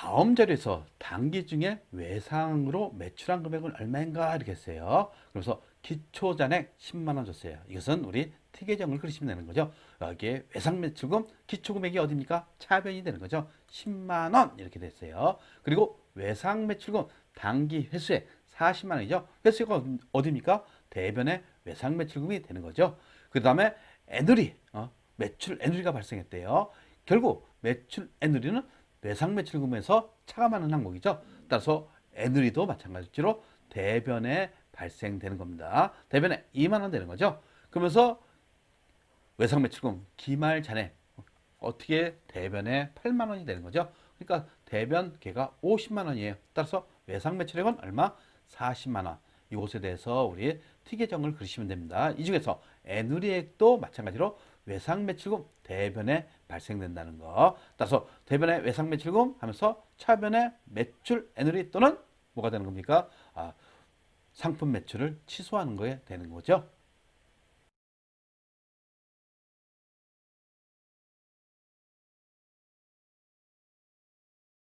다음 자료에서 단기 중에 외상으로 매출한 금액은 얼마인가 이렇게 했어요. 그래서 기초 잔액 10만 원 줬어요. 이것은 우리 특계정을 그리시면 되는 거죠. 여기에 외상 매출금 기초 금액이 어디입니까? 차변이 되는 거죠. 10만 원 이렇게 됐어요. 그리고 외상 매출금 단기 회수액 40만 원이죠. 회수액은 어디- 어디입니까? 대변의 외상 매출금이 되는 거죠. 그 다음에 애누리 어, 매출 애누리가 발생했대요. 결국 매출 애누리는 외상 매출금에서 차감하는 항목이죠. 따라서 애누리도 마찬가지로 대변에 발생되는 겁니다. 대변에 2만 원 되는 거죠. 그러면서 외상 매출금 기말 잔액 어떻게 대변에 8만 원이 되는 거죠. 그러니까 대변 개가 50만 원이에요. 따라서 외상 매출액은 얼마? 40만 원. 이것에 대해서 우리 특계정을 그리시면 됩니다. 이 중에서 애누리액도 마찬가지로 외상 매출금 대변에 발생된다는 거. 따라서 대변의 외상 매출금 하면서 차변의 매출 애누리 또는 뭐가 되는 겁니까? 아, 상품 매출을 취소하는 거에 되는 거죠.